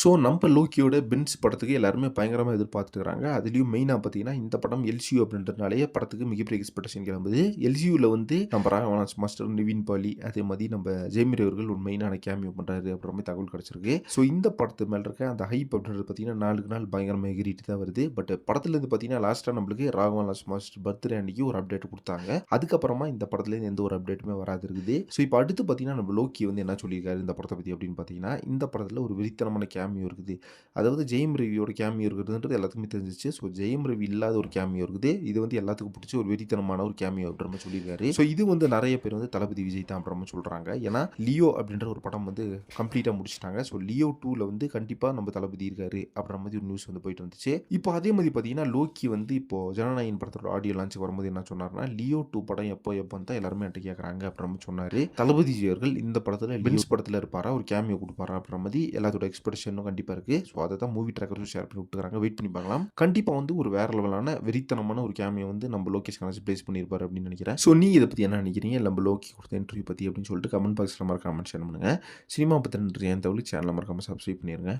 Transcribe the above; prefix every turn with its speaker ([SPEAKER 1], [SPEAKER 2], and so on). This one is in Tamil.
[SPEAKER 1] ஸோ நம்ம லோக்கியோட பின்ஸ் படத்துக்கு எல்லாருமே பயங்கரமாக எதிர்பார்த்துட்டு இருக்காங்க அதுலேயும் மெயினாக பார்த்தீங்கன்னா இந்த படம் எல்சியூ அப்படின்றதுனாலே படத்துக்கு மிகப்பெரிய எக்ஸ்பெக்டேஷன் கிளம்புது. எல்சியூவில் வந்து நம்ம ராகவனாஸ் மாஸ்டர் நிவின் பாலி அதே மாதிரி நம்ம ஜெயமிரி அவர்கள் ஒரு மெயினான கேமியோ பண்ணுறாரு அப்புறமே மாதிரி தகவல் கிடச்சிருக்கு. ஸோ இந்த படத்து மேலே இருக்க அந்த ஹைப் அப்படின்றது பார்த்தீங்கன்னா நாளுக்கு நாள் பயங்கரமாக எகிரிட்டு தான் வருது. பட் படத்துலேருந்து பார்த்தீங்கன்னா லாஸ்ட்டாக நம்மளுக்கு ராகவனாஸ் மாஸ்டர் பர்த்டே அன்னைக்கு ஒரு அப்டேட் கொடுத்தாங்க. அதுக்கப்புறமா இந்த படத்துலேருந்து எந்த ஒரு அப்டேட்டுமே வராது இருக்குது. ஸோ இப்போ அடுத்து பார்த்தீங்கன்னா நம்ம லோக்கி வந்து என்ன சொல்லியிருக்காரு இந்த படத்தை பற்றி அப்படின்னு பார்த்தீங்கன்னா இந்த படத்தில் ஒரு விரித்தனமான கேம் கேமியோ இருக்குது. அதாவது ஜெயம் ரவியோட கேமியோ இருக்குதுன்றது எல்லாத்துக்குமே தெரிஞ்சிச்சு. ஸோ ஜெயம் ரவி இல்லாத ஒரு கேமியோ இருக்குது. இது வந்து எல்லாத்துக்கும் பிடிச்ச ஒரு வெறித்தனமான ஒரு கேமியோ அப்படின்ற மாதிரி சொல்லியிருக்காரு. ஸோ இது வந்து நிறைய பேர் வந்து தளபதி விஜய் தான் அப்படின்ற மாதிரி சொல்கிறாங்க ஏன்னா லியோ அப்படின்ற ஒரு படம் வந்து கம்ப்ளீட்டாக முடிச்சிட்டாங்க. ஸோ லியோ டூவில் வந்து கண்டிப்பாக நம்ம தளபதி இருக்காரு அப்படின்ற மாதிரி ஒரு நியூஸ் வந்து போயிட்டு வந்துச்சு. இப்போ அதே மாதிரி பார்த்தீங்கன்னா லோக்கி வந்து இப்போ ஜனநாயகன் படத்தோட ஆடியோ லான்ச்சுக்கு வரும்போது என்ன சொன்னார்னா லியோ டூ படம் எப்போ எப்போ தான் எல்லாருமே என்கிட்ட கேட்குறாங்க அப்படின்ற மாதிரி சொன்னார். தளபதி விஜய் அவர்கள் இந்த படத்தில் லின்ஸ் படத்தில் இருப்பாரா? ஒரு கேமியோ கொடுப்பாரா அப்படின்ற மாதிரி எல்லாத்தோட இன்னும் கண்டிப்பாக இருக்குது ஸோ அதை தான் மூவி ட்ராக்கர்ஸும் ஷேர் பண்ணி விட்டுறாங்க வெயிட் பண்ணி பார்க்கலாம். கண்டிப்பாக வந்து ஒரு வேற லெவலான வெறித்தனமான ஒரு கேமியை வந்து நம்ம லோகேஷ் கணேஷ் ப்ளேஸ் பண்ணியிருப்பார் அப்படின்னு நினைக்கிறேன். ஸோ நீ இதை பற்றி என்ன நினைக்கிறீங்க? நம்ம லோக்கி கொடுத்த இன்டர்வியூ பற்றி அப்படின்னு சொல்லிட்டு கமெண்ட் பாக்ஸில் மறக்காம ஷேர் பண்ணுங்கள் சினிமா பற்றி என் தவிர சேனலில் மறக்காமல் சப்ஸ்கிரைப் பண்ணிடுங்க